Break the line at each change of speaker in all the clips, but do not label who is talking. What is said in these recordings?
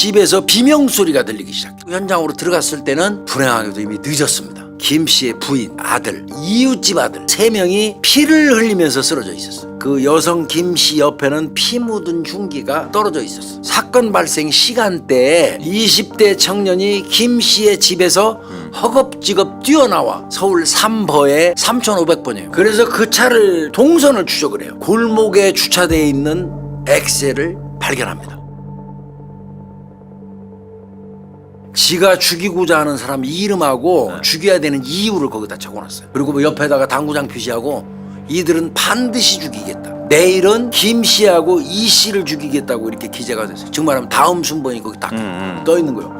집에서 비명 소리가 들리기 시작해요. 현장으로 들어갔을 때는 불행하게도 이미 늦었습니다. 김 씨의 부인, 아들, 이웃집 아들 세 명이 피를 흘리면서 쓰러져 있었어요. 그 여성 김 씨 옆에는 피 묻은 흉기가 떨어져 있었어. 사건 발생 시간대에 20대 청년이 김 씨의 집에서 허겁지겁 뛰어나와 서울 삼버에 3,500번이에요. 그래서 그 차를 동선을 추적을 해요. 골목에 주차되어 있는 엑셀을 발견합니다. 지가 죽이고자 하는 사람 이름하고 죽여야 되는 이유를 거기다 적어놨어요. 그리고 뭐 옆에다가 당구장 표시하고 이들은 반드시 죽이겠다. 내일은 김 씨하고 이 씨를 죽이겠다고 이렇게 기재가 됐어요. 정말하면 다음 순번이 거기 딱
음.
떠 있는 거예요.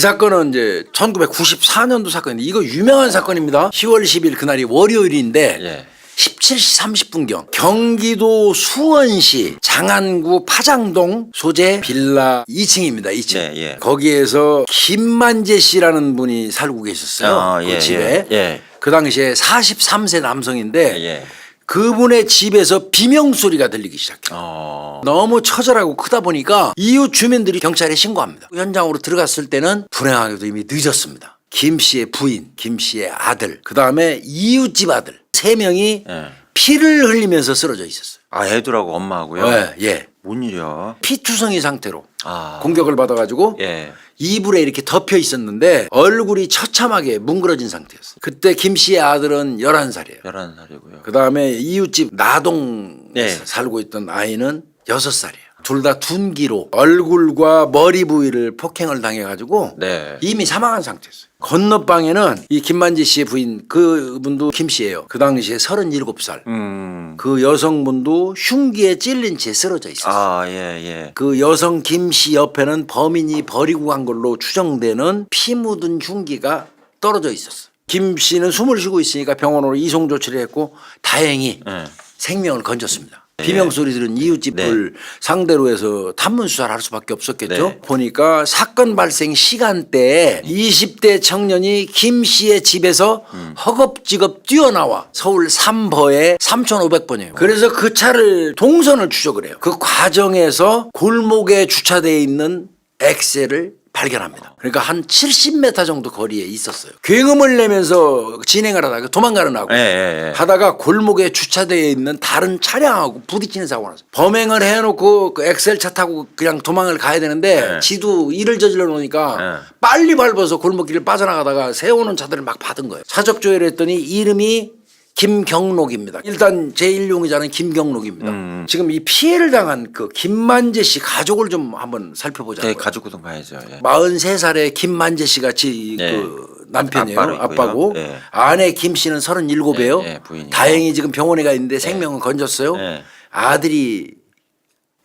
사건은 이제 1994년도 사건인데 이거 유명한 사건입니다. 10월 10일 그날이 월요일인데
예.
17시 30분경 경기도 수원시 장안구 파장동 소재 빌라 2층입니다. 2층.
예, 예.
거기에서 김만재 씨라는 분이 살고 계셨어요.
아,
그
예,
집에.
예, 예.
그 당시에 43세 남성인데
예.
그분의 집에서 비명 소리가 들리기 시작해요.
어.
너무 처절하고 크다 보니까 이웃 주민들이 경찰에 신고합니다. 현장으로 들어갔을 때는 불행하게도 이미 늦었습니다. 김 씨의 부인, 김 씨의 아들, 그 다음에 이웃집 아들 세 명이
예.
피를 흘리면서 쓰러져 있었어요.
아, 애들하고 엄마하고요.
예, 예.
뭔 일이야?
피투성이 상태로
아.
공격을 받아가지고
예.
이불에 이렇게 덮여 있었는데 얼굴이 처참하게 뭉그러진 상태였어요. 그때 김 씨의 아들은 11살이에요.
11살이고요.
그 다음에 이웃집 나동에서
네.
살고 있던 아이는 여섯 살이에요. 둘 다 둔기로 얼굴과 머리 부위를 폭행을 당해가지고
네.
이미 사망한 상태였어요. 건너방에는 이 김만지 씨의 부인 그분도 김 씨예요. 그 당시에 37살.
음.
그 여성분도 흉기에 찔린 채 쓰러져 있었어요.
아, 예, 예.
그 여성 김 씨 옆에는 범인이 버리고 간 걸로 추정되는 피 묻은 흉기가 떨어져 있었어. 김 씨는 숨을 쉬고 있으니까 병원으로 이송 조치를 했고 다행히
예.
생명을 건졌습니다.
예.
비명 소리 들은 이웃집을 상대로 해서 탐문 수사를 할 수밖에 없었겠죠.
네.
보니까 사건 발생 시간대에 20대 청년이 김 씨의 집에서
음.
허겁지겁 뛰어나와 서울 삼버에 3,500번이에요. 그래서 그 차를 동선을 추적을 해요. 그 과정에서 골목에 주차되어 있는 엑셀을 발견합니다. 그러니까 한 70m 정도 거리에 있었어요. 굉음을 내면서 진행을 하다가 도망가는 하고
예, 예, 예.
하다가 골목에 주차되어 있는 다른 차량하고 부딪히는 사고가 났어요. 범행을 해놓고 그 엑셀 차 타고 그냥 도망을 가야 되는데
네.
지도 일을 저질러 놓으니까
네.
빨리 밟아서 골목길을 빠져나가다가 세우는 차들을 막 받은 거예요. 사적 조회를 했더니 이름이 김경록입니다. 일단 제1용의자는 김경록입니다.
음.
지금 이 피해를 당한 그 김만재 씨 가족을 좀 한번 살펴보자고요.
네, 가족 구동 가야죠. 예.
43살의 김만재 씨가 지,
네.
그 남편이에요.
아빠로 있고요.
아빠고.
네.
아내 김 씨는 37이에요.
네, 네, 부인이요.
다행히 지금 병원에 가 있는데 생명은 건졌어요.
네.
아들이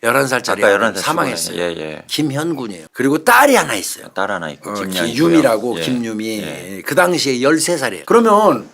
11살짜리
아까 11살
사망했어요.
예, 예.
김현군이에요. 그리고 딸이 하나 있어요.
딸 하나 있고
어,
김양
김유미라고
예.
김유미.
예.
그 당시에 13살이에요. 그러면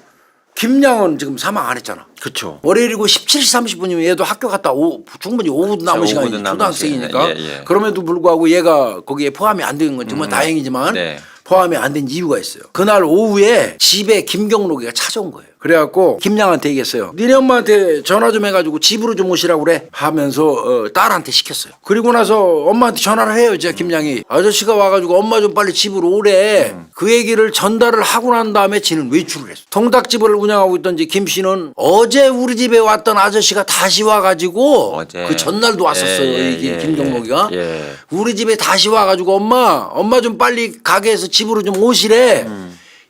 김양은 지금 사망 안 했잖아.
그렇죠.
월요일이고 17시 30분이면 얘도 학교 갔다 오, 충분히 오후 남은
남은
초등학생이니까.
예, 예.
그럼에도 불구하고 얘가 거기에 포함이 안 된 건지 뭐 다행이지만
네.
포함이 안 된 이유가 있어요. 그날 오후에 집에 김경록이가 찾아온 거예요. 그래갖고 김양한테 얘기했어요. 니네 엄마한테 전화 좀 해가지고 집으로 좀 오시라고 그래 하면서 어, 딸한테 시켰어요. 그리고 나서 엄마한테 전화를 해요. 제가 김양이 아저씨가 와가지고 엄마 좀 빨리 집으로 오래. 그 얘기를 전달을 하고 난 다음에 지는 외출을 했어. 통닭집을 운영하고 있던 김 씨는 어제 우리 집에 왔던 아저씨가 다시 와가지고
어제.
그 전날도 왔었어요.
예, 예,
이
예, 예, 예.
우리 집에 다시 와가지고 엄마 엄마 좀 빨리 가게에서 집으로 좀 오시래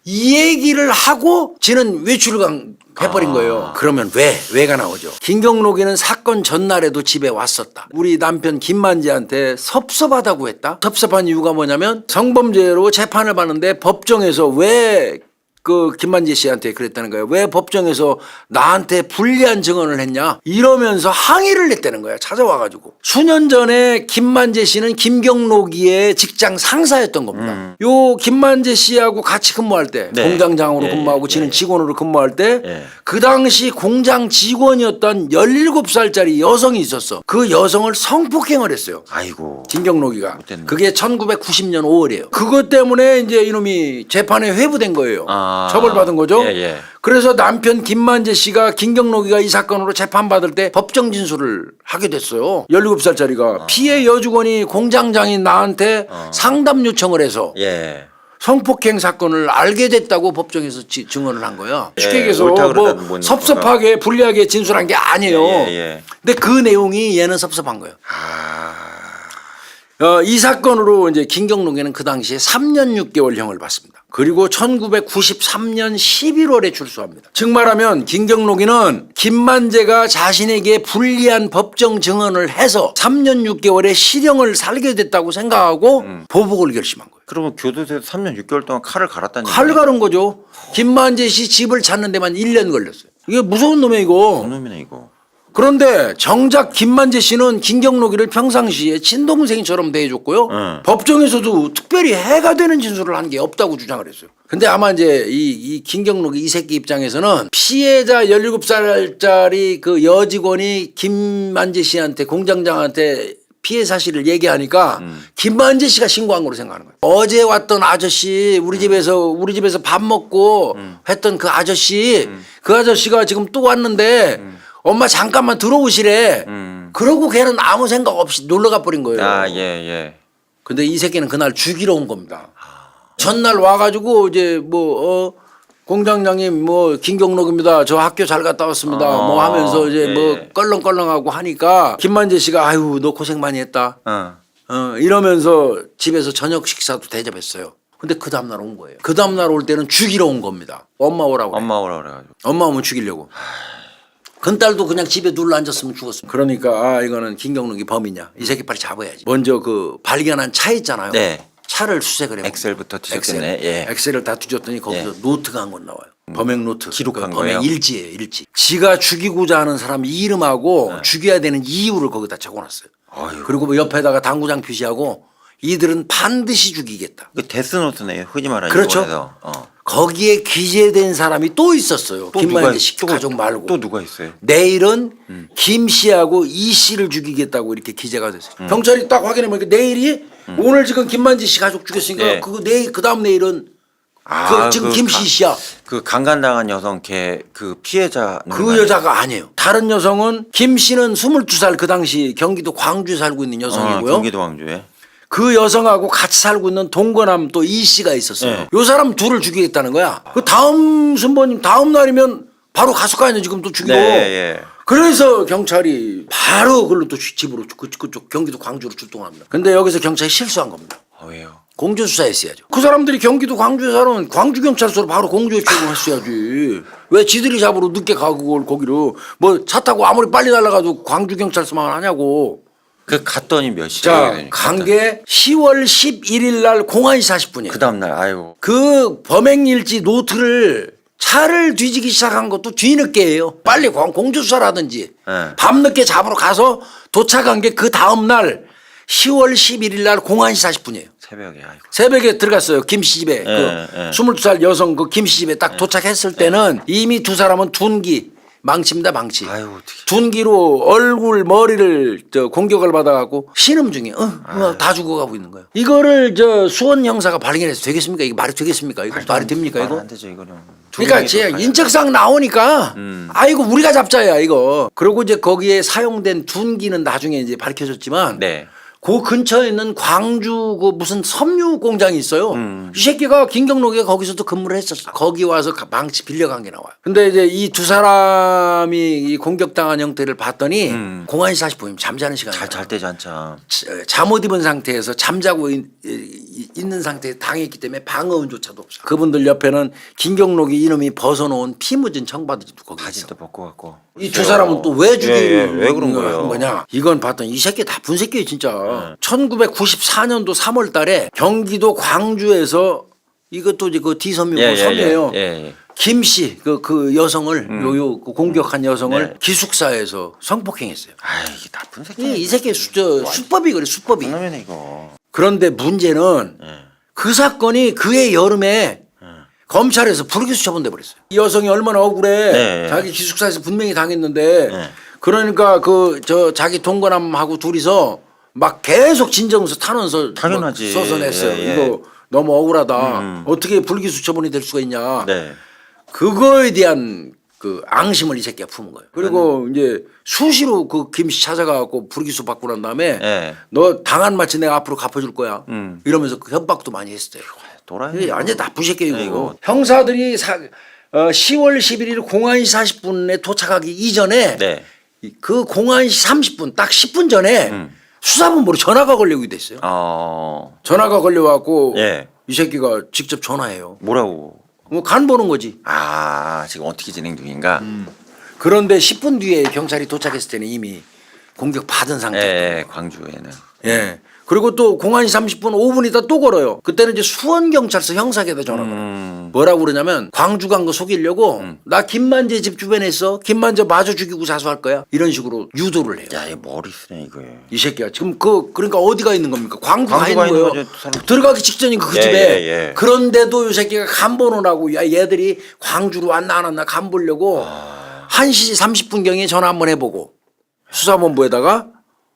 이 얘기를 하고 지는 외출을 간- 해버린
아.
거예요. 그러면 왜? 왜가 나오죠? 김경록이는 사건 전날에도 집에 왔었다. 우리 남편 김만지한테 섭섭하다고 했다. 섭섭한 이유가 뭐냐면 성범죄로 재판을 받는데 법정에서 왜 그 김만재 씨한테 그랬다는 거예요. 왜 법정에서 나한테 불리한 증언을 했냐? 이러면서 항의를 냈다는 거야. 찾아와 가지고. 수년 전에 김만재 씨는 김경록이의 직장 상사였던 겁니다. 요 김만재 씨하고 같이 근무할 때
네.
공장장으로
예,
근무하고
예,
지는
예.
직원으로 근무할 때
예.
그 당시 공장 직원이었던 17살짜리 여성이 있었어. 그 여성을 성폭행을 했어요.
아이고.
김경록이가. 그게 1990년 5월이에요. 그것 때문에 이제 이놈이 재판에 회부된 거예요.
아.
처벌받은 거죠.
예, 예.
그래서 남편 김만재 씨가 김경록이가 이 사건으로 재판받을 때 법정 진술을 하게 됐어요. 17살짜리가 피해 여직원이 공장장인 나한테 상담 요청을 해서
예.
성폭행 사건을 알게 됐다고 법정에서 지- 증언을 한 거야.
예,
쉽게 얘기해서 뭐
분이구나.
섭섭하게 불리하게 진술한 게 아니에요.
예, 예, 예.
근데 그 내용이 얘는 섭섭한 거예요.
아.
어, 이 사건으로 이제 김경록이는 그 당시에 3년 6개월형을 받습니다. 그리고 1993년 11월에 출소합니다. 즉 말하면 김경록이는 김만재가 자신에게 불리한 법정 증언을 해서 3년 6개월의 실형을 살게 됐다고 생각하고 보복을 결심한 거예요.
그러면 교도소에서 3년 6개월 동안 칼을 갈았다는
칼
얘기네.
가른 거죠. 김만재 씨 집을 찾는 데만 1년 걸렸어요. 이게 무서운 놈이야 이거.
놈이네 이거.
그런데 정작 김만재 씨는 김경록이를 평상시에 친동생처럼 대해줬고요.
응.
법정에서도 특별히 해가 되는 진술을 한 게 없다고 주장을 했어요. 근데 아마 이제 이, 이 김경록이 이 새끼 입장에서는 피해자 17살짜리 그 여직원이 김만재 씨한테 공장장한테 피해 사실을 얘기하니까
음.
김만재 씨가 신고한 거로 생각하는 거예요. 어제 왔던 아저씨 우리 집에서 우리 집에서 밥 먹고
음.
했던 그 아저씨 그 아저씨가 지금 또 왔는데 엄마 잠깐만 들어오시래.
음.
그러고 걔는 아무 생각 없이 놀러 가 버린 거예요.
아, 예, 예.
근데 이 새끼는 그날 죽이러 온 겁니다. 전날 와가지고 이제 뭐 어, 공장장님 뭐 김경록입니다. 저 학교 잘 갔다 왔습니다.
어,
뭐 하면서 이제
예,
뭐
예.
껄렁껄렁하고 하니까 김만재 씨가 아유 너 고생 많이 했다.
어.
어, 이러면서 집에서 저녁 식사도 대접했어요. 근데 그 다음날 온 거예요. 그 다음날 올 때는 죽이러 온 겁니다. 엄마 오라고.
엄마 오라 그래가지고.
엄마 오면 죽이려고. 큰딸도 그냥 집에 눌러 앉았으면 죽었어. 그러니까 아 이거는 김경록이 범이냐. 이 새끼 빨리 잡아야지. 먼저 그 발견한 차 있잖아요.
네.
차를 수색을 해.
엑셀부터 뒤졌겠네.
엑셀.
예.
엑셀을 다 뒤졌더니 거기서
예.
노트가 한건 나와요. 범행 노트.
기록한
그 범행
거예요?
일지예요, 일지. 지가 죽이고자 하는 사람 이름하고 죽여야 되는 이유를 거기다 적어놨어요.
네. 어휴.
그리고 뭐 옆에다가 당구장 표시하고 이들은 반드시 죽이겠다.
그 데스노트네요. 흔히 말하는
그렇죠.
일본에서. 어.
거기에 기재된 사람이 또 있었어요.
또
김만재 씨
또-
가족 말고.
또 누가 있어요?
내일은
음.
김 씨하고 이 씨를 죽이겠다고 이렇게 기재가 됐어요.
음.
경찰이 딱 확인해 보니까 내일이 오늘 지금 김만지 씨 가족 죽였으니까
예.
그거 내일 그 다음 내일은
아,
그 지금
그
김씨
가-
씨야.
그 강간당한 여성 걔 그 피해자
그 여자가 아니에요. 다른 여성은 김 씨는 22살 그 당시 경기도 광주에 살고 있는 여성이고요.
어, 경기도 광주에.
그 여성하고 같이 살고 있는 동거남 또 이 씨가 있었어요.
네.
요 사람 둘을 죽이겠다는 거야. 그 다음 순번님 다음 날이면 바로 아니야 지금 또 죽이고.
네, 예.
그래서 경찰이 바로 그걸로 또 집으로 그, 그쪽 경기도 광주로 출동합니다. 근데 여기서 경찰이 실수한 겁니다.
어, 왜요?
공주 수사했어야죠. 그 사람들이 경기도 광주에 사는 광주 경찰서로 바로 공주에 출동했어야지. 왜 지들이 잡으러 늦게 가고 그걸 거기로 뭐 차 타고 아무리 빨리 날아가도 광주 경찰서만 하냐고.
그 갔더니 몇 시에
자,
되니까.
간게 10월 11일 날 01시 40분이에요.
그 다음 날 아유.
그 범행일지 노트를 차를 뒤지기 시작한 것도 뒤늦게예요. 빨리 공- 공주수사라든지
네.
밤늦게 잡으러 가서 도착한 게 그 다음 날 10월 11일 날 01시 40분이에요.
새벽에 아이고.
새벽에 들어갔어요. 김씨 집에.
예,
그
예.
22살 여성 그 김씨 집에 딱 도착했을 때는 이미 두 사람은 둔기 망치입니다, 망치.
아유 어떻게.
둔기로 얼굴 머리를 저 공격을 받아갖고 신음 중에 어, 어, 다 죽어가고 있는 거예요. 이거를 저 수원 형사가 발견해서 되겠습니까? 이게 말이 되겠습니까? 이거 말이 됩니까? 이거?
안 되죠 이거는.
그러니까 제 인적상 나오니까
음.
아이고 우리가 잡자야 이거. 그리고 이제 거기에 사용된 둔기는 나중에 이제 밝혀졌지만
네.
그 근처에 있는 광주 그 무슨 섬유 공장이 있어요.
음.
이 새끼가 김경록이가 거기서도 근무를 했었어. 거기 와서 가- 망치 빌려간 게 나와요. 근데 이제 이 두 사람이 이 공격당한 형태를 봤더니
음.
공안이 40분이면 잠자는 시간이에요.
잘잘 때지 한참.
잠옷 입은 상태에서 잠자고 있, 이- 있는 상태에 당했기 때문에 방어운조차도 없어요. 그분들 옆에는 김경록이 이놈이 벗어놓은 피 묻은 청바지도 거기 있어.
바지도 벗고 갖고.
이 두 사람은 또 왜 죽이는
예, 예. 왜 그런 거예요?
거냐? 이건 봤더니 이 새끼 나쁜 새끼예요,
네.
1994년도 3월 달에 경기도 광주에서 이것도 이제 그 디섬유
예,
고 섬유예요.
예, 예.
김 씨, 그, 그 여성을, 요요 그 공격한 여성을
네.
기숙사에서 성폭행했어요.
아 이게 나쁜 새끼.
이, 이 새끼 수, 저, 수법이 그래, 수법이.
그러면 이거.
그런데 문제는
예.
그 사건이 그해 여름에 검찰에서 불기소 처분돼 버렸어요. 이 여성이 얼마나 억울해.
네.
자기 기숙사에서 분명히 당했는데
네.
그러니까 그 저 자기 동거남하고 둘이서 막 계속 진정서 탄원서
당연하지.
막 써서 냈어요.
예, 예.
이거 너무 억울하다.
음.
어떻게 불기소 처분이 될 수가 있냐.
네.
그거에 대한 그 앙심을 이 새끼가 품은 거예요. 그리고
네.
이제 수시로 그 김 씨 찾아가고 불기소 받고 난 다음에
예.
너 당한 마치 내가 앞으로 갚아줄 거야.
음.
이러면서 그 협박도 많이 했어요.
또라이.
이게 완전 나쁜 새끼이고
네, 이거.
형사들이 사, 어, 10월 11일 01시 40분에 도착하기 이전에
네.
이- 그 01시 30분 딱 10분 전에
음.
수사본부로 전화가 걸려고 됐어요.
어.
전화가 걸려갖고
예.
이 새끼가 직접 전화해요.
뭐라고?
뭐 간 보는 거지.
아 지금 어떻게 진행 중인가?
음. 그런데 10분 뒤에 경찰이 도착했을 때는 이미 공격 받은
예,
상태.
예. 광주에는.
예. 그리고 또 01시 30분 5분 있다 또 걸어요. 그때는 이제 수원 경찰서 형사에다 전화가.
음.
뭐라고 그러냐면 광주 간 거 속이려고 나 김만재 집 주변에 있어 김만재 마저 죽이고 자수할 거야 이런 식으로 유도를 해요.
야, 이 머리 쓰네 이거.
이 새끼야 지금 그 그러니까 어디가 있는 겁니까? 광주가
광주가
있는
있는
거예요.
거죠, 사람.
들어가기 직전인 그
예,
집에
예, 예.
그런데도 이 새끼가 간 보느라고 야 얘들이 광주로 왔나 안 왔나 간 보려고
아.
1시 30분 경에 전화 한번 해보고 수사본부에다가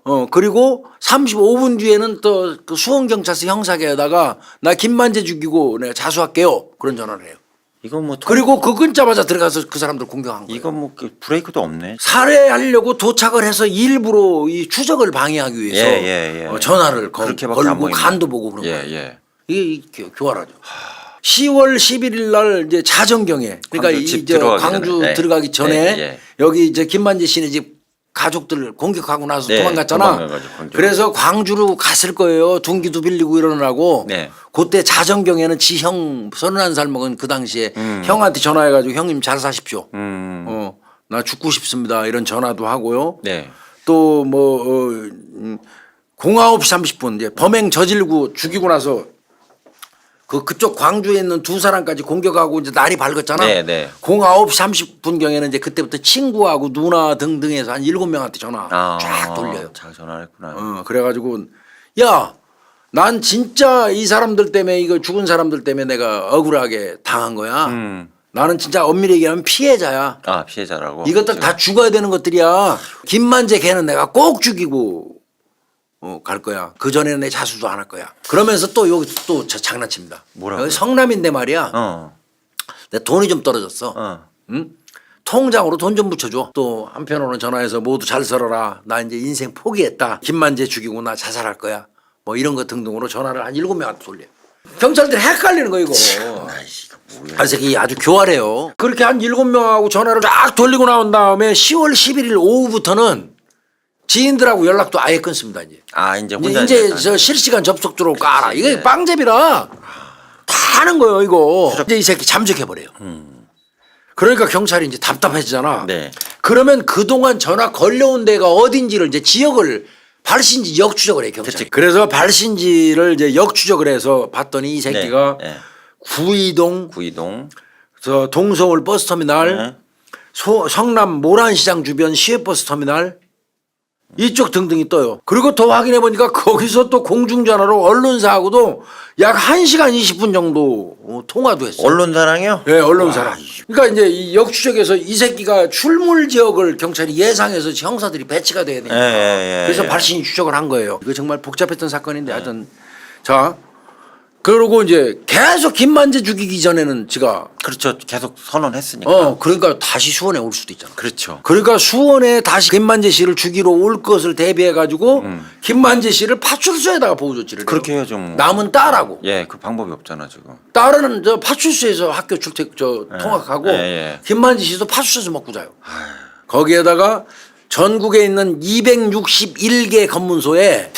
어 그리고 35분 뒤에는 또 그 수원 경찰서 형사계에다가 나 김만재 죽이고 내가 자수할게요 그런 전화를 해요.
이건 뭐 통-
그리고 그 끊자마자 들어가서 그 사람들 공격한 거예요.
이건 뭐그 브레이크도 없네.
살해하려고 도착을 해서 일부러 이 추적을 방해하기 위해서
예, 예, 예.
어, 전화를 걸,
그렇게밖에 안
걸고
보이네.
간도 보고 그런
예,
거예요.
예.
이게 이 교- 교활하죠. 10월 11일 날 이제 자정경에 그러니까
광주
이집저
들어가기
광주
전에. 예.
들어가기 전에
예, 예.
여기 이제 김만재 씨네 집 가족들 공격하고 나서
네,
도망갔잖아.
도망가가지고 광주로.
그래서 광주로 갔을 거예요. 둥기도 빌리고 이러느라고.
네.
그때 자정경에는 지 형 서른한 살 먹은 그 당시에 형한테 전화해가지고 형님 잘 사십시오.
음.
어, 나 죽고 싶습니다. 이런 전화도 하고요.
네.
또 뭐, 어, 음, 09시 30분 이제 범행 저질고 죽이고 나서 그 그쪽 광주에 있는 두 사람까지 공격하고 이제 날이 밝았잖아.
네, 네.
09시 30분 경에는 이제 그때부터 친구하고 누나 등등해서 한 일곱 명한테 전화
아,
쫙 돌려요.
잘 전화했구나.
어, 그래가지고 야, 난 진짜 이 사람들 때문에 이거 죽은 사람들 때문에 내가 억울하게 당한 거야.
음.
나는 진짜 엄밀히 얘기하면 피해자야.
아 피해자라고.
이것들 다 죽어야 되는 것들이야. 김만재 걔는 내가 꼭 죽이고 어, 갈 거야. 그 전에는 내 자수도 안 할 거야. 그러면서 또 여기 또저 장난칩니다.
뭐라고요?
여기 성남인데 말이야.
어.
내 돈이 좀 떨어졌어.
어.
응? 통장으로 돈 좀 붙여줘. 또 한편으로는 전화해서 모두 잘 살아라. 나 이제 인생 포기했다. 김만재 죽이고 나 자살할 거야. 뭐 이런 것 등등으로 전화를 한 일곱 명한테 돌려. 경찰들이 헷갈리는 거 이거.
아이씨 이거.
아, 이 새끼 아주 교활해요. 그렇게 한 일곱 명하고 전화를 쫙 돌리고 나온 다음에 10월 11일 오후부터는 지인들하고 연락도 아예 끊습니다 이제.
아 이제 혼자
이제
이제
저 실시간 접속도로 깔아. 이게
네.
빵잡이라 다 하는 거예요 이거. 이제 이 새끼 잠적해 버려요. 그러니까 경찰이 이제 답답해지잖아.
음. 네.
그러면 그동안 전화 걸려온 데가 어딘지를 이제 지역을 발신지 역추적을 해.
그치.
그래서 발신지를 이제 역추적을 해서 봤더니 이 새끼가
네. 네.
구이동
구이동.
저 동서울 버스터미널,
네.
소, 성남 모란시장 주변 시외버스 터미널 이쪽 등등이 떠요. 그리고 더 확인해 보니까 거기서 또 공중전화로 언론사하고도 약 1시간 20분 정도 어, 통화도 했어요.
언론사랑이요?
예, 언론사랑. 그러니까 이제 이 역추적에서 이 새끼가 출몰 지역을 경찰이 예상해서 형사들이 배치가 돼야 되니까.
예, 예, 예,
그래서
예.
발신 추적을 한 거예요. 이거 정말 복잡했던 사건인데 하여튼 자 그러고 이제 계속 김만재 죽이기 전에는 제가
그렇죠. 계속 선언했으니까.
어 그러니까 다시 수원에 올 수도 있잖아.
그렇죠.
그러니까 수원에 다시 김만재 씨를 죽이러 올 것을 대비해 가지고 김만재 씨를 파출소에다가 보호 조치를 해요.
음. 그렇게 해야죠. 뭐.
남은 딸하고
예, 그 방법이 없잖아 지금.
딸은 저 파출소에서 학교 출퇴 저 통학하고
예, 예.
김만재 씨도 파출소에서 먹고 자요. 거기에다가 전국에 있는 261개 검문소에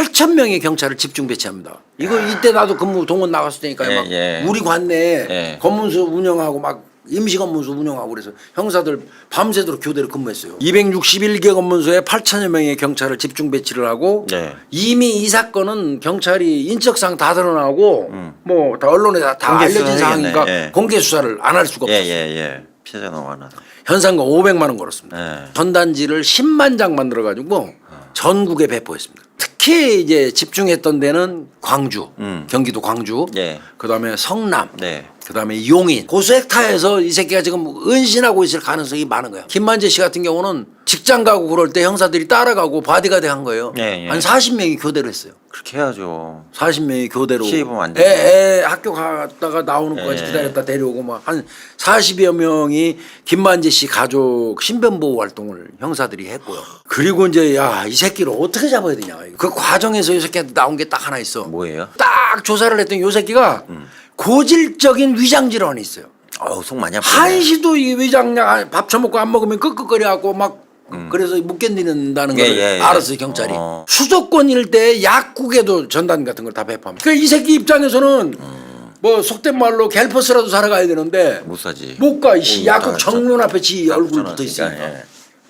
8천 명의 경찰을 집중 배치합니다. 이거 이때 나도 근무 동원 나갔을 때니까
예,
막
예.
우리 관내에
예.
검문소 운영하고 막 임시 검문소 운영하고 그래서 형사들 밤새도록 교대로 근무했어요. 261개 검문소에 8천여 명의 경찰을 집중 배치를 하고
네.
이미 이 사건은 경찰이 인적사항 다 드러나고 뭐다 언론에 다, 다
음. 공개
알려진
수사해야겠네.
상황이니까
예.
공개 수사를 안 할 수가
예,
없어요.
예, 예. 피해자 너무 많아서.
현상금 500만 원 걸었습니다.
예.
전단지를 10만 장 만들어 가지고 전국에 배포했습니다. 특히 이제 집중했던 데는 광주,
음.
경기도 광주,
예.
그다음에 성남,
네.
그다음에 용인 고수액타에서 이 새끼가 지금 은신하고 있을 가능성이 많은 거야. 김만재 씨 같은 경우는 직장 가고 그럴 때 형사들이 따라가고 바디가드 한 거예요.
예, 예.
한 40명이 교대를 했어요.
그렇게 해야죠.
40명이 교대로
시해 보면 안
애,
되죠.
애 학교 갔다가 나오는 것까지
예.
기다렸다 데려오고 막 한 40여 명이 김만재 씨 가족 신변보호 활동을 형사들이 했고요. 그리고 이제 야 이 새끼를 어떻게 잡아야 되냐. 그 과정에서 이 새끼한테 나온 게 딱 하나 있어.
뭐예요?
딱 조사를 했더니 요 새끼가
음.
고질적인 위장 질환이 있어요.
어우, 속 많이 아프네.
한시도 이 위장약 밥 처먹고 안 먹으면 끄끄거려 갖고 막 그래서 못 견디는다는
음. 예,
걸
예, 예.
알았어요 경찰이
어.
수도권일 때 약국에도 전단 같은 걸 다 배포합니다. 그러니까 이 새끼 입장에서는
음.
뭐 속된 말로 갤퍼스라도 사러 가야 되는데
못 사지.
못 가. 이씨
오,
약국
다-
정문 앞에 지 얼굴 붙어 있으니까.
예.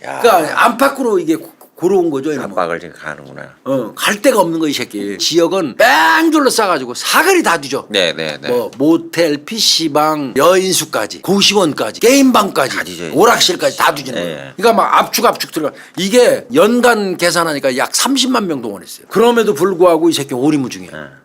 야,
그러니까 안팎으로 이게 고- 고러운 거죠. 이놈은.
압박을 지금 가는구나.
어, 갈 데가 없는 거 이 새끼. 지역은 뺑줄로 싸가지고 사거리 다 뒤져.
네, 네, 네.
뭐 모텔, PC방, 여인수까지, 고시원까지, 게임방까지,
다 뒤져요.
오락실까지 다 뒤지는
예,
거예요.
예.
그러니까 막 압축 압축 들어가. 이게 연간 계산하니까 약 30만 명 동원했어요. 그럼에도 불구하고 이 새끼 오리무중이야.
예.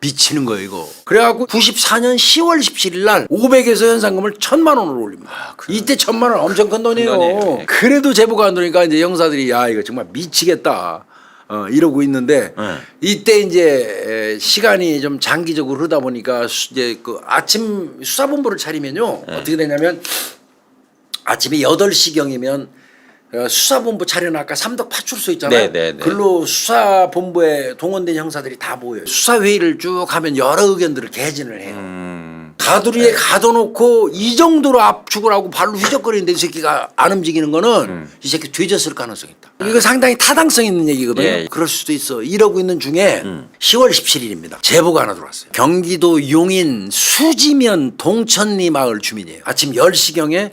미치는 거예요 이거. 그래갖고 94년 10월 17일 날 500에서 현상금을 1000만 원으로 올립니다. 이때 1000만 원 엄청 큰 돈이에요.
큰 돈이에요. 예.
그래도 제보가 안 들어오니까 이제 형사들이 야 이거 정말 미치겠다. 어, 이러고 있는데
네.
이때 이제 에, 시간이 좀 장기적으로 흐르다 보니까 수, 이제 그 아침 수사본부를 차리면요
네.
어떻게 되냐면 아침에 8시경이면 어, 수사본부 차려는 아까 삼덕 파출소 있잖아요.
네, 네, 네.
글로 수사본부에 동원된 형사들이 다 모여요. 수사회의를 쭉 하면 여러 의견들을 개진을 해요.
음.
가두리에 가둬놓고 이 정도로 압축을 하고 발로 휘적거리는데 이 새끼가 안 움직이는 거는 이 새끼 뒤졌을 가능성이 있다. 이거 상당히 타당성 있는 얘기거든요.
예.
그럴 수도 있어. 이러고 있는 중에 10월 17일입니다. 제보가 하나 들어왔어요. 경기도 용인 수지면 동천리 마을 주민이에요. 아침 10시경에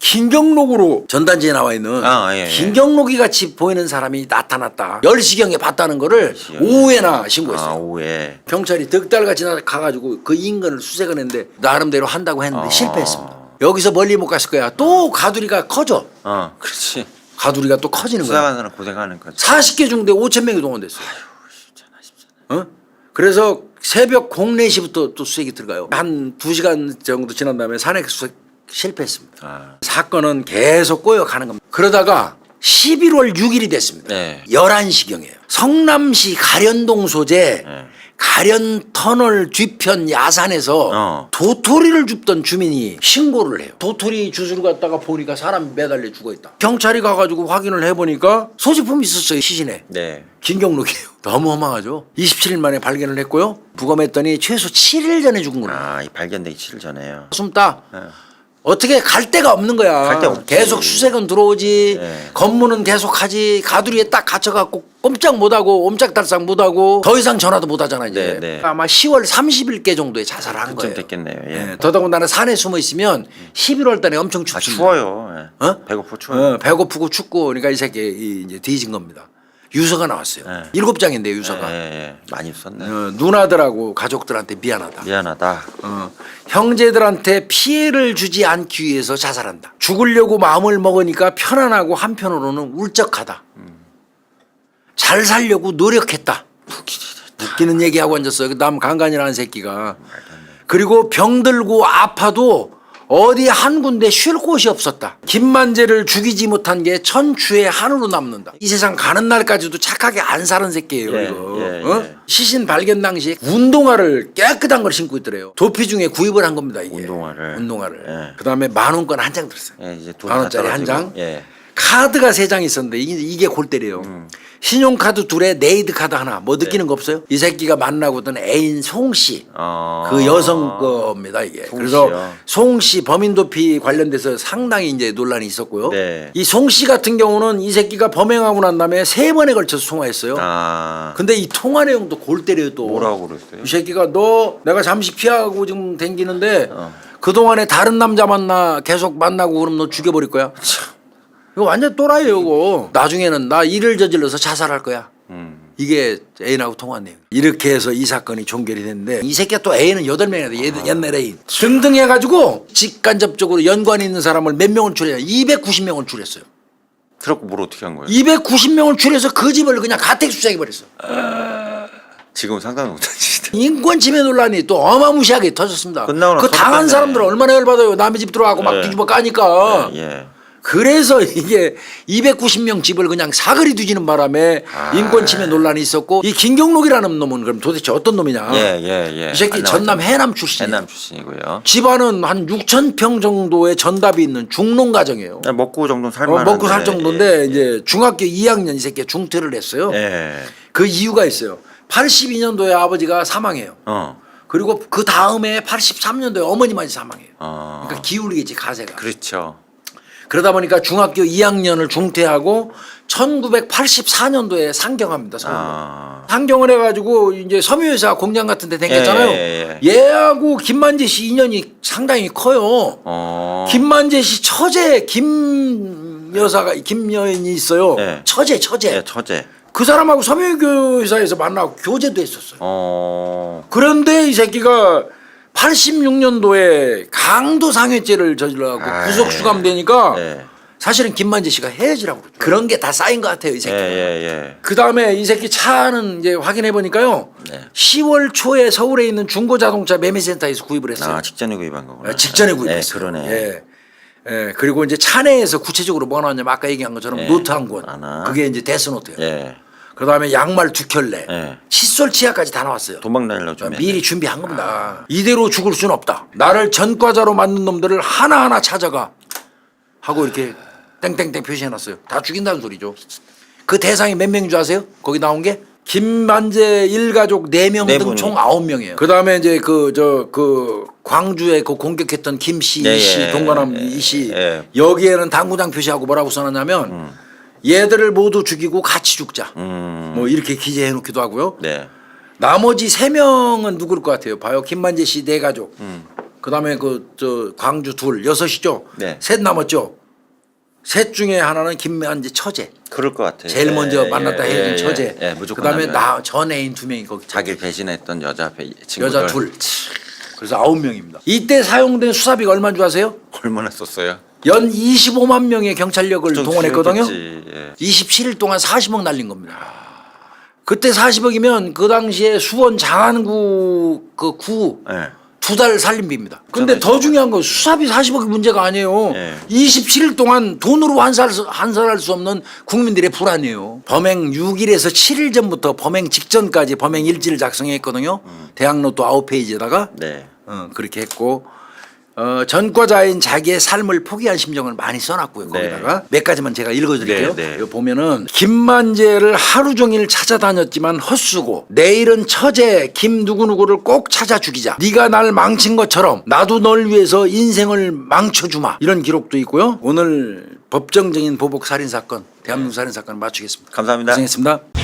김경록으로 전단지에 나와 있는
아, 예, 예.
김경록이 같이 보이는 사람이 나타났다. 10시경에 봤다는 거를 오후에나 신고했어요.
아, 오후에.
경찰이 득달같이 나- 가가지고 그 인근을 수색을 했는데 나름대로 한다고 했는데
어.
실패했습니다. 여기서 멀리 못 갔을 거야. 또 가두리가 커져.
어, 그렇지.
가두리가 또 커지는 거야.
수사하는 사람 고생하는 거지.
40개 중대 5천 명이 동원됐어요. 어? 그래서 새벽 04시부터 또 수색이 들어가요. 한 2시간 정도 지난 다음에 산액 수색 실패했습니다.
아.
사건은 계속 꼬여가는 겁니다. 그러다가 11월 6일이 됐습니다.
네.
11시경이에요. 성남시 가련동 소재
네.
가련 터널 뒤편 야산에서
어.
도토리를 줍던 주민이 신고를 해요. 도토리 주스를 갖다가 보니까 사람이 매달려 죽어 있다. 경찰이 가가지고 확인을 해보니까 소지품이 있었어요. 시신에.
네.
김경록이에요. 너무 허망하죠. 27일 만에 발견을 했고요. 부검했더니 최소 7일 전에 죽은구나.
아, 이 발견되기 7일 전에요.
숨다.
예.
어떻게 갈 데가 없는 거야.
갈데 없지.
계속 수색은 들어오지.
네.
검문은 계속하지. 가두리에 딱 갇혀갖고 꼼짝 못하고 옴짝달싹 못하고 더 이상 전화도 못하잖아 이제.
네, 네.
아마 10월 30일께 정도에 자살한
그쯤
거예요.
됐겠네요. 예.
예. 더더군다나 산에 숨어 있으면 11월 달에 엄청
아,
춥습니다.
추워요. 예.
어?
배고프 추워요.
어, 배고프고 춥고 그러니까 이 새끼 이- 이제 뒤진 겁니다. 유서가 나왔어요.
네.
일곱 장인데요 유서가.
예, 예. 많이 썼네.
어, 누나들하고 가족들한테 미안하다.
미안하다.
어, 형제들한테 피해를 주지 않기 위해서 자살한다. 죽으려고 마음을 먹으니까 편안하고 한편으로는 울적하다. 잘 살려고 노력했다. 웃기는 얘기하고 앉았어요. 그남 강간이라는 새끼가. 그리고 병들고 아파도 어디 한 군데 쉴 곳이 없었다. 김만재를 죽이지 못한 게 천추의 한으로 남는다. 이 세상 가는 날까지도 착하게 안 사는 새끼예요.
예,
이거.
예,
어?
예.
시신 발견 당시에 운동화를 깨끗한 걸 신고 있더래요. 도피 중에 구입을 한 겁니다. 이게.
운동화를.
운동화를.
예.
그다음에 만 원권 한 장 들었어요.
예, 이제
돈만
다
원짜리 한
떨어지고.
장.
예.
카드가 세 장 있었는데 이게, 이게 골 때려요.
음.
신용카드 둘에 네이드 카드 하나. 뭐
네.
느끼는 거 없어요? 이 새끼가 만나고 있던 애인 송 씨.
어.
그 여성 겁니다 이게.
송
그래서
씨요?
송씨 범인 도피 관련돼서 상당히 이제 논란이 있었고요.
네.
이송씨 같은 경우는 이 새끼가 범행하고 난 다음에 세 번에 걸쳐서 통화했어요.
아.
근데 이 통화 내용도 골 때려요 또.
뭐라고 그랬어요?
이 새끼가 너 내가 잠시 피하고 지금 댕기는데
어.
그동안에 다른 남자 만나 계속 만나고 그럼 너 죽여버릴 거야. 이거 완전 또라이예요, 이거. 나중에는 나 일을 저질러서 자살할 거야.
음.
이게 애인하고 통한 내용. 이렇게 해서 이 사건이 종결이 됐는데 이 새끼가 또 애인은 여덟 명이나 돼. 얘- 옛날 애인. 등등 해가지고 직간접적으로 연관이 있는 사람을 몇 명을 추려? 290명을 추렸어요.
그렇고 뭘 어떻게 한 거예요?
290명을 추려서 그 집을 그냥 가택 수색해 버렸어.
지금 상상 못하지.
인권 침해 논란이 또 어마무시하게 터졌습니다.
끝나고 나서
그 당한. 사람들은 얼마나 열받아요. 남의 집 들어가고 막
예.
뒤집어 까니까.
예.
그래서 이게 290명 집을 그냥 사거리 뒤지는 바람에
아.
인권 침해 논란이 있었고 이 김경록이라는 놈은 그럼 도대체 어떤 놈이냐?
예, 예, 예.
이 새끼
안
전남
나왔죠.
해남 출신이에요.
해남 출신이고요.
집안은 한 6천 평 정도의 전답이 있는 중농 가정이에요.
그냥 먹고 정도
어,
살만.
먹고 살 정도인데 이제 중학교 2학년 이 새끼 중퇴를 했어요.
예.
그 이유가 있어요. 82년도에 아버지가 사망해요.
어.
그리고 그 다음에 83년도에 어머니만 사망해요.
어.
그러니까 기울이겠지 가세가.
그렇죠.
그러다 보니까 중학교 2학년을 중퇴하고 1984년도에 상경합니다.
아.
상경을 해가지고 이제 섬유회사 공장 같은 데 댕겼잖아요.
예, 예,
얘하고 김만재 씨 인연이 상당히 커요.
어.
김만재 씨 처제 김 여사가 김 여인이 있어요.
예.
처제 처제.
예, 처제.
그 사람하고 섬유교사에서 만나고 교제도 했었어요.
어.
그런데 이 새끼가 86년도에 강도 상해죄를 저질러갖고
아,
구속
예.
수감되니까
예.
사실은 김만재 씨가 헤어지라고 그러죠. 그런 게 다 쌓인 것 같아요, 이
예,
새끼.
예, 예.
그 다음에 이 새끼 차는 이제 확인해 보니까요.
네.
10월 초에 서울에 있는 중고 자동차 매매센터에서 구입을 했어요.
아, 직전에 구입한 거구나.
아, 직전에
예,
구입했어요.
그러네.
예. 예. 그리고 이제 차 내에서 구체적으로 뭐 나왔냐면 아까 얘기한 것처럼
예.
노트 한 권.
하나.
그게 이제 데스노트예요.
예.
그 다음에 양말 두 켤레.
예.
칫솔 치약까지 다 나왔어요.
도망 다니려고 좀
미리
했네.
준비한 겁니다. 이대로 죽을 수는 없다. 나를 전과자로 만든 놈들을 하나하나 찾아가 하고 이렇게 땡땡땡 표시해놨어요. 다 죽인다는 소리죠. 그 대상이 몇 명인 줄 아세요? 거기 나온 게 김만재 일가족 네 명
네
등
분이.
총 아홉 명이에요. 그 다음에 이제 그 저그 광주에 그 공격했던 김씨,
예,
이씨,
예,
동관함
예,
이씨
예.
여기에는 당구장 표시하고 뭐라고 써놨냐면 얘들을 모두 죽이고 같이 죽자.
음.
뭐 이렇게 기재해 놓기도 하고요.
네.
나머지 세 명은 누굴 것 같아요? 봐요. 김만재 씨 네 가족. 그다음에 그 저 광주 둘 여섯이죠.
네.
셋 남았죠. 셋 중에 하나는 김만재 처제.
그럴 것 같아요.
제일
예,
먼저
예,
만났다
예,
헤어진
예,
처제.
예, 무조건
그다음에
남녀.
나전 애인 두 명이 거기.
자기를 배신했던 여자 배, 친구들.
여자 둘. 그래서 아홉 명입니다. 이때 사용된 수사비가 얼마인 줄 아세요?
얼마나 썼어요?
연 25만 명의 경찰력을
좀
동원했거든요.
줄였겠지, 예.
27일 동안 40억 날린 겁니다. 그때 40억이면 그 당시에 수원 장안구 그
예.
구두달 살림비입니다. 근데 더 중요한 건 수사비 40억이 문제가 아니에요.
예.
27일 동안 돈으로 환산, 환산할 수 없는 국민들의 불안이에요. 범행 6일에서 7일 전부터 범행 직전까지 범행 일지를 작성했거든요. 대학노트 아웃 페이지에다가
네.
어, 그렇게 했고 어, 전과자인 자기의 삶을 포기한 심정을 많이 써놨고요.
네.
거기다가 몇 가지만 제가 읽어드릴게요.
네, 네.
여기 보면은 김만재를 하루 종일 찾아다녔지만 헛수고 내일은 처제 김 누구누구를 꼭 찾아 죽이자. 네가 날 망친 것처럼 나도 널 위해서 인생을 망쳐주마. 이런 기록도 있고요. 오늘 법정적인 보복 살인 사건, 대한민국 살인 사건 맞추겠습니다.
감사합니다.
고생했습니다.